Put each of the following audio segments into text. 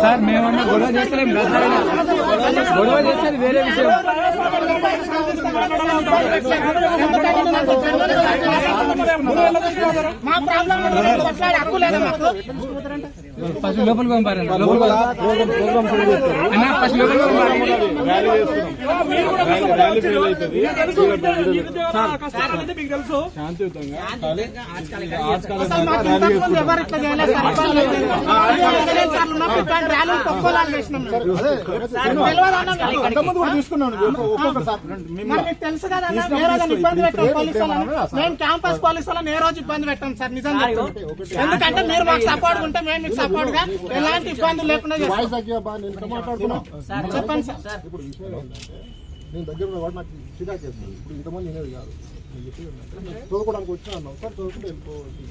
Sir మేమన్నా గొడవ చేస్తలేం గొడవ చేసేది వేరే విషయం. మా ప్రాబ్లం హక్కు లేదా మాకు ఫస్ట్ లోపలికి పంపారండి లోపలికి అన్న ఫస్ట్ లోపలికి పంపారు శాంతియుతంగా ఇట్లాంటి ర్యాలీలు తక్కువలాగా చేసినాం తెలుసు కదా ఇబ్బంది పెట్టాం పోలీసు మేము క్యాంపస్ పోలీసు వాళ్ళని ఏ రోజు ఇబ్బంది పెట్టాం సార్? నిజం. ఎందుకంటే మీరు మాకు సపోర్ట్ ఉంటే మేము మీకు సపోర్ట్గా ఎలాంటి ఇబ్బందులు లేకుండా. చెప్పండి సార్ ఇప్పుడు విషయం ఏంటంటే, నేను దగ్గర ఉన్న వాడు నాకు చిరాకు చేస్తుంది ఇప్పుడు ఇంతమంది కాదు. నేను చెప్పేది ఏంటంటే, నేను చదువుకోవడానికి వచ్చినా అన్నావు సార్ చదువుకుంటే వెళ్ళిపోవచ్చు.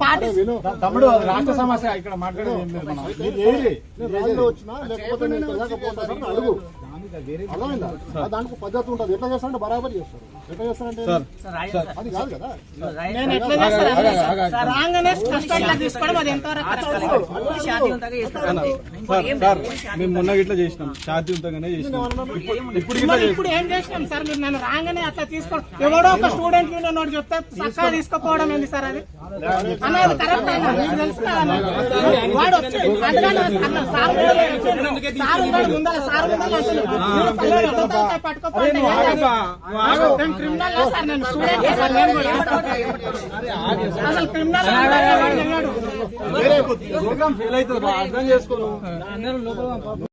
పార్టీ విను తమ్ముడు రాష్ట్ర సమస్య ఇక్కడ మాట్లాడేది ఏం లేదు మనం. మీరు ఏది? నేను ర్యాలీలో వచ్చినా లేకపోతే నేను అడుగు. అర్థమైందా? దానికి పద్ధతి ఉంటుంది. ఎట్లా చేస్తారంటే బరాబర్ చేస్తారు. ఎట్లా చేస్తారంటే అది కాదు కదా. చేస్తాను? మేము మొన్న ఇట్లా చేసినాం. శాంతియుతంగానే చేసినాం ఇప్పుడు ఏం చేసినాం సార్? మీరు నన్ను రాగానే అట్లా తీసుకో ఎవడో ఒక స్టూడెంట్ యూనియన్ వాడు చెప్తే చక్కగా తీసుకుపోవడం ఏంది సార్ అది? అన్న అది కరెక్ట్ అన్న. మీకు తెలుసు. వాడు వచ్చి సార్ ముందర. సార్ క్రిమినల్ సార్ నేను స్టూడెంట్. అసలు క్రిమినల్ ప్రోగ్రామ్ ఫెయిల్ అవుతుంది? బా, అర్థం చేసుకోను అందరూ లోపల పంపారు